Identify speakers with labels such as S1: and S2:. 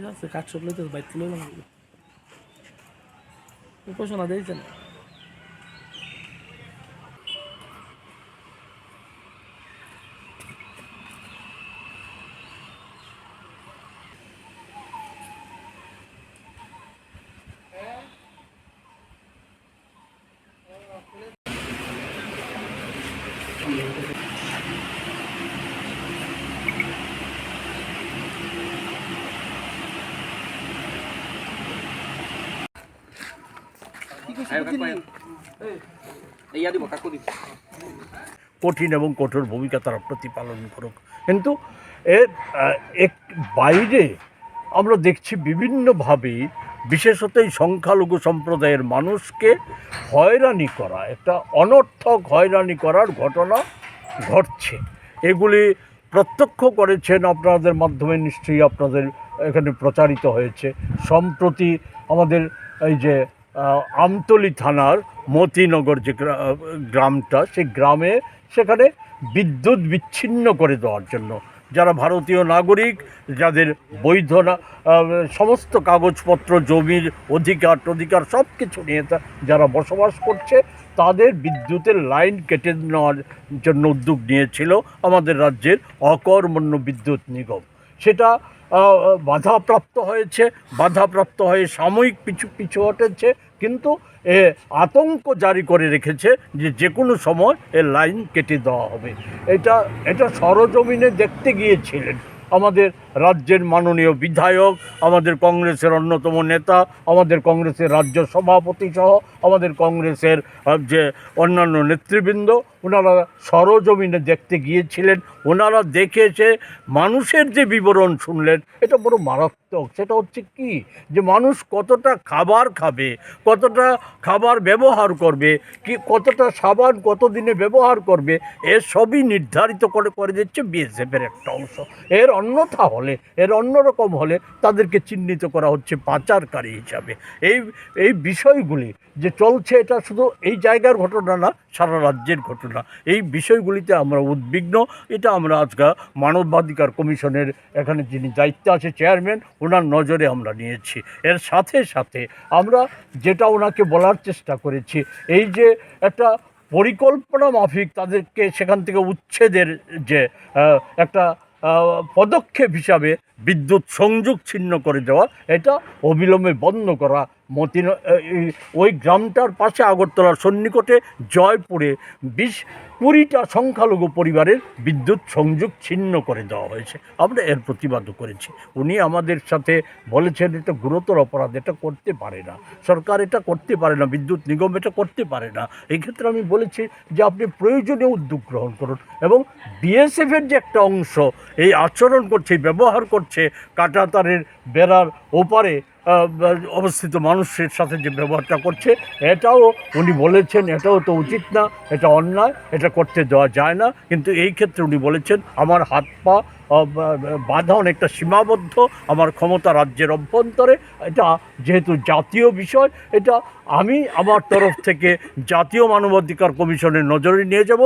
S1: ঠিক আছে কাঠ সব লইতে বাইক তুলে লাগবে। উপাসনা দিয়েছে
S2: ইয়া দিব
S3: কঠিন এবং কঠোর ভূমিকা তারা প্রতিপালন করুক। কিন্তু এর এক বাইরে আমরা দেখছি বিভিন্নভাবেই বিশেষত এই সংখ্যালঘু সম্প্রদায়ের মানুষকে হয়রানি করা, একটা অনর্থক হয়রানি করার ঘটনা ঘটছে। এগুলি প্রত্যক্ষ করেছেন আপনাদের মাধ্যমে নিশ্চয়ই আপনাদের এখানে প্রচারিত হয়েছে। সম্প্রতি আমাদের এই যে আমতলী থানার মতিনগর যে গ্রা- গ্রামটা, সেই গ্রামে সেখানে বিদ্যুৎ বিচ্ছিন্ন করে দেওয়ার জন্য যারা ভারতীয় নাগরিক, যাদের বৈধ না সমস্ত কাগজপত্র, জমির অধিকার টধিকার সব কিছু নিয়ে যারা বসবাস করছে, তাদের বিদ্যুতের লাইন কেটে নেওয়ার জন্য উদ্যোগ নিয়েছিল আমাদের রাজ্যের অকর্মণ্য বিদ্যুৎ নিগম। সেটা বাধাপ্রাপ্ত হয়েছে, বাধাপ্রাপ্ত হয়ে সাময়িক পিছু পিছু হটেছে। কিন্তু এ আতঙ্ক জারি করে রেখেছে যে যে কোনো সময় এ লাইন কেটে দেওয়া হবে। এটা এটা সরজমিনে দেখতে গিয়েছিলেন আমাদের রাজ্যের মাননীয় বিধায়ক, আমাদের কংগ্রেসের অন্যতম নেতা, আমাদের কংগ্রেসের রাজ্য সভাপতি সহ আমাদের কংগ্রেসের যে অন্যান্য নেতৃবৃন্দ ওনারা সরজমিনে দেখতে গিয়েছিলেন, ওনারা দেখেছে, মানুষের যে বিবরণ শুনলেন, এটা বড় মারাত্মক। সেটা হচ্ছে কি? যে মানুষ কতটা খাবার খাবে, কতটা খাবার ব্যবহার করবে, কি কতটা সাবান কতদিনে ব্যবহার করবে এর সবই নির্ধারিত করে করে দিচ্ছে বিএসএফের একটা অংশ। এর অন্যথা হলে, এর অন্যরকম হলে তাদেরকে চিহ্নিত করা হচ্ছে পাচারকারী হিসাবে। এই এই বিষয়গুলি যে চলছে, এটা শুধু এই জায়গার ঘটনা না, সারা রাজ্যের ঘটনা। এই বিষয়গুলিতে আমরা উদ্বিগ্ন। এটা আমরা আজকে মানবাধিকার কমিশনের এখানে যিনি দায়িত্বে আছে, চেয়ারম্যান, ওনার নজরে আমরা নিয়েছি। এর সাথে সাথে আমরা যেটা ওনাকে বলার চেষ্টা করেছি, এই যে একটা পরিকল্পনা মাফিক তাদেরকে সেখান থেকে উচ্ছেদের যে একটা পদক্ষেপ হিসাবে বিদ্যুৎ সংযোগ ছিন্ন করে দেওয়া, এটা অবিলম্বে বন্ধ করা মতিন ওই গ্রামটার পাশে আগরতলার সন্নিকটে জয়পুরে বিশ কুড়িটা সংখ্যালঘু পরিবারের বিদ্যুৎ সংযোগ ছিন্ন করে দেওয়া হয়েছে। আমরা এর প্রতিবাদও করেছি। উনি আমাদের সাথে বলেছেন, এটা গুরুতর অপরাধ, এটা করতে পারে না। সরকার এটা করতে পারে না, বিদ্যুৎ নিগম এটা করতে পারে না। এই ক্ষেত্রে আমি বলেছি যে, আপনি প্রয়োজনীয় উদ্যোগ গ্রহণ করুন। এবং বিএসএফের যে একটা অংশ এই আচরণ করছে ব্যবহার করছে, কাটাতারের বেড়ার ওপারে অবস্থিত মানুষের সাথে যে ব্যবহারটা করছে, এটাও উনি বলেছেন, এটাও তো উচিত না, এটা অন্যায়, এটা করতে দেওয়া যায় না। কিন্তু এই ক্ষেত্রে উনি বলেছেন, আমার হাত পা বাধা অনেকটা সীমাবদ্ধ, আমার ক্ষমতা রাজ্যের অভ্যন্তরে। এটা যেহেতু জাতীয় বিষয়, এটা আমি আমার তরফ থেকে জাতীয় মানবাধিকার কমিশনের নজরে নিয়ে যাব।